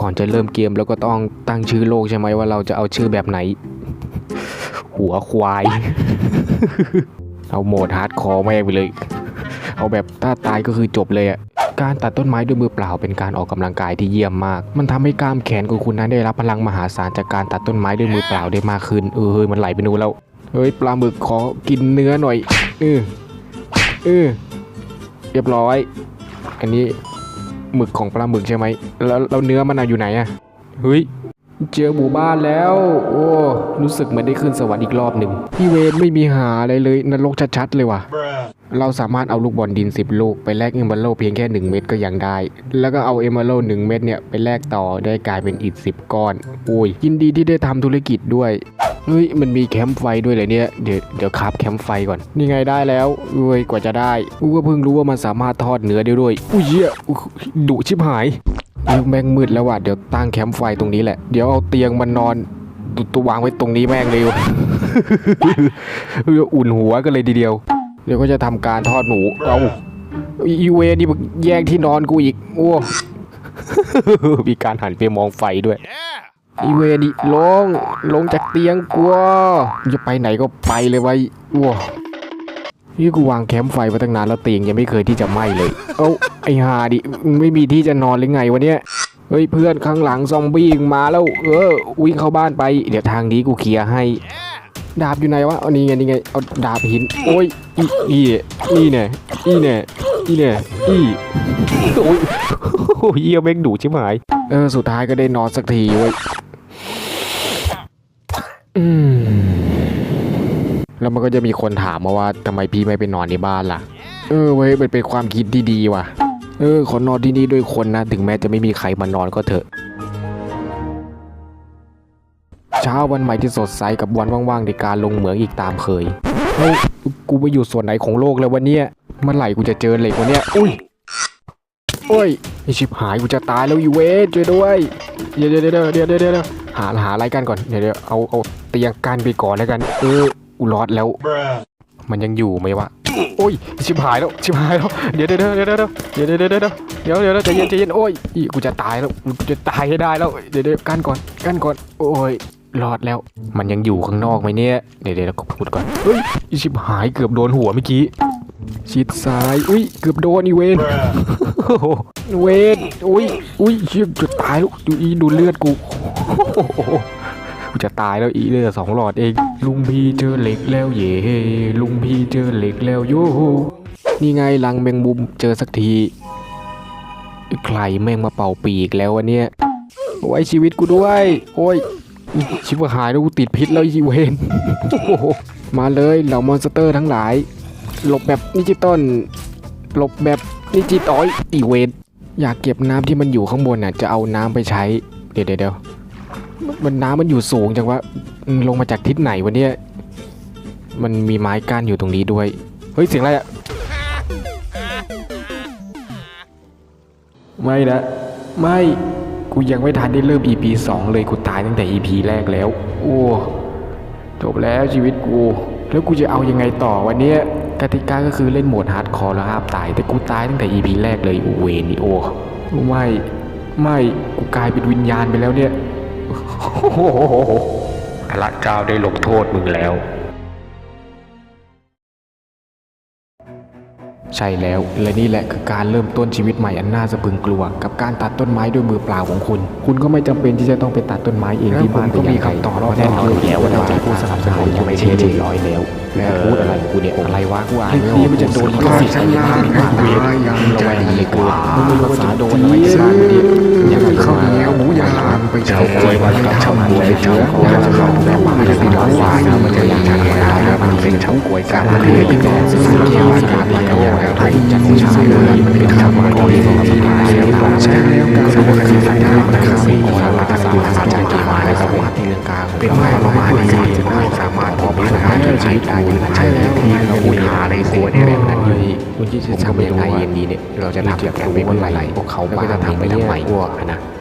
ก่อนจะเริ่มเกมเราก็ต้องตั้งชื่อโลกใช่ไหมว่าเราจะเอาชื่อแบบไหน หัวควาย เอาโหมดฮาร์ดคอร์แม่งไปเลย เอาแบบถ้าตายก็คือจบเลยอะการตัดต้นไม้ด้วยมือเปล่าเป็นการออกกำลังกายที่เยี่ยมมาก มันทำให้กล้ามแขนของคุณนั้นได้รับพลังมหาศาลจากการตัดต้นไม้ด้วยมือเปล่าได้มากขึ้น เออเฮ้ยมันไหลไปนู่นแล้ว เฮ้ยปลาหมึกขอกินเนื้อหน่อย เออเออเรียบร้อย อันนี้ หมึกของปลาหมึกใช่ไหมแล้วแล้วเนื้อมันอะอยู่ไหนอะเฮ้ยเจอหมู่บ้านแล้ว โอ้ รู้สึกเหมือนได้ขึ้นสวรรค์อีกรอบหนึ่งพี่เวนไม่มีหาอะไรเลยนรกชัดๆเลยว่ะ เราสามารถเอาลูกบอลดิน 10 ลูกไปแลกเอมเบโลเพียงแค่ 1 เม็ดก็ยังได้ แล้วก็เอาเอมเบโล1เม็ดเนี่ยไปแลกต่อได้กลายเป็นอิฐ10 ก้อน อุ้ยยินดีที่ได้ทำธุรกิจด้วยเฮ้ยมันมีแคมป์ไฟด้วยเลยเนี่ยเดี๋ยวเดี๋ยวคราบแคมป์ไฟก่อนนี่ไงได้แล้วเอ้ยกว่าจะได้กูก็เพิ่งรู้ว่ามันสามารถทอดเนื้อได้ด้วยอุ้ยเหี้ยอุ๊ยดุชิบหายเอ้ยแม่งมืดแล้วว่ะเดี๋ยวตั้งแคมป์ไฟตรงนี้แหละเดี๋ยวเอาเตียงมันนอนตัววางไว้ตรงนี้แม่งเลยเอออุ่นหัวกันเลยทีเดียว เดี๋ยวก็จะทำการทอดหมูเอาอีเวนี่มึงแย่งที่นอนกูอีกโอ้มีการหันไปมองไฟด้วยอีเวนี่ลงลงจากเตียงกูมึงจะไปไหนก็ไปเลยไว้ว้านี่กูวางแคมป์ไฟมาตั้งนานแล้วเตียงยังไม่เคยที่จะไหม้เลย เอ้าไอฮาดิมึงไม่มีที่จะนอนหรือไงวะเนี่ยเฮ้ยเพื่อนข้างหลังซอมบี้มาแล้ว เออวิ่งเข้าบ้านไป เดี๋ยวทางนี้กูเคลียร์ให้ ดาบอยู่ไหนวะเอานี่ไงนี่ไงเอาดาบหินโอ้ยอีอีอีเนี่ยอีเนี่ยอีเนี่ยอีโอ้ยโอ้ยเยี่ยแม่งดุชิบหายเออสุดท้ายก็ได้นอนสักทีเว้ยอืมแล้วมันก็จะมีคนถามมาว่าทำไมพี่ไม่ไปนอนในบ้านล่ะ เออเว้ยมันเป็นความคิดที่ดีว่ะ เออขอนอนที่นี่ด้วยคนนะ ถึงแม้จะไม่มีใครมานอนก็เถอะ เช้าวันใหม่ที่สดใสกับวันว่างๆในการลงเหมืองอีกตามเคย เฮ้ย กูไปอยู่ส่วนไหนของโลกแล้ววันเนี้ยเมื่อไหร่กูจะเจอเหล็กวันเนี้ย อุ้ยโอ้ยไอชิบหายกูจะตายแล้วอีเวนช่วยด้วยเดี๋ยวเดี๋ยวเดี๋ยวเดี๋ยวเดี๋ยวเดี๋ยวหาหาอะไรกันก่อน เดี๋ยวเดี๋ยวเอาเอาเตียงกันไปก่อนแล้วกัน เออกูรอดแล้ว มันยังอยู่ไหมวะโอ้ยชิบหายแล้วชิบหายแล้วเดี๋ยวเดี๋ยวเดี๋ยวเดี๋ยวเดี๋ยวเดี๋ยวเดี๋ยวเดี๋ยวเดี๋ยวเดี๋ยวเดี๋ยวใจเย็นใจเย็นโอ้ยอีกูจะตายแล้วกูจะตายให้ได้แล้วเดี๋ยวเดี๋ยวกันก่อนกันก่อนโอ้ย รอดแล้ว มันยังอยู่ข้างนอกไหมเนี่ย เดี๋ยวเดี๋ยวเราพูดก่อน เฮ้ยอีชิบหายเกือบโดนหัวเมื่อกี้ ชิดซ้าย อุ้ย เกือบโดนอีเวนเวนอุ้ย อุ้ยเชี่ยจะตายล้วดูอีดูเลือดกูโอ้โหกูจะตายแล้วอีเลือดสองหลอดเอง ลุงพี่เจอเหล็กแล้วเย่ลุงพี่เจอเหล็กแล้วโยนี่ไงลังแมงมุมเจอสักที ใครแม่งมาเป่าปีกแล้ววะเนี่ยไว้ชีวิตกูด้วย โอ้ย ชิบหายแล้วกูติดพิษแล้วอีเวนมาเลยเหล่ามอนสเตอร์ทั้งหลาย หลบแบบดิจิตอลหลบแบบดิจิตอลอีเวนอยากเก็บน้ำที่มันอยู่ข้างบนน่ะจะเอาน้ำไปใช้ เดี๋ยวเดี๋ยวเดี๋ยวมันน้ำมันอยู่สูงจังวะลงมาจากทิศไหนวะเนี่ยมันมีไม้กั้นอยู่ตรงนี้ด้วย เฮ้ยเสียงอะไรอะไม่นะไม่ กูยังไม่ทันได้เริ่ม EP 2 เลยกูตายตั้งแต่ EP แรกแล้ว โอ้จบแล้วชีวิตกู แล้วกูจะเอายังไงต่อวันนี้กติกาก็คือเล่นโหมดฮาร์ดคอร์แล้วห้ามตาย แต่กูตายตั้งแต่ EP แรกเลยโอเวนี่โอ้ไม่ไม่กูกลายเป็นวิญญาณไปแล้วเนี่ยโอ้โหพระเจ้าได้ลงโทษมึงแล้ว ใช่แล้วและนี่แหละคือการเริ่มต้นชีวิตใหม่อันน่าสะพรึงกลัว กับการตัดต้นไม้ด้วยมือเปล่าของคุณ คุณก็ไม่จำเป็นที่จะต้องไปตัดต้นไม้เองที่บ้านก็มีคำตอบแน่นอนอยู่แล้วว่าเราจะผู้สนับสนุนอยู่ไม่ใช่เรียบร้อยแล้วแล้วพูดอะไรของกูเนี่ยอะไรวะกูอ่านไม่ออกมันจะโดนลิขสิทธิ์อะไรบ้างบ้างเวรยังระแวงอะไรกูมึงไม่รู้ว่าจะโดนอะไรบ้างเนี่ยยังเข้าแล้วหมูยางไปเฉาก้วยวันกับเฉาก้วยเฉาก้วยจะเข้าแล้วมันจะติดหวานมันจะยังไง ครับเป็นช่างก๋วยจั๊บคือเป็นของสิ่งที่ว่าการมาถวายไทยจากชาเลยเป็นธรรมกรีของมาธิของชาแล้วการสวดคือสัญญาประการสี่ของเราตั้งอยู่อาจารที่มาและสวัสดิ์ที่เรื่องการเป็นไม้ละมาดีจะไม่สามารถพอพิจารณาใช้ได้ใช่แล้วที่เราอุหาในตัวในแบบนั้นเลยผมก็ไม่รู้ว่าเราจะทำแบบนั้นไม่เมื่อไรพวกเขาบ้าไม่ทำไม่ทำไหม่พวกนะ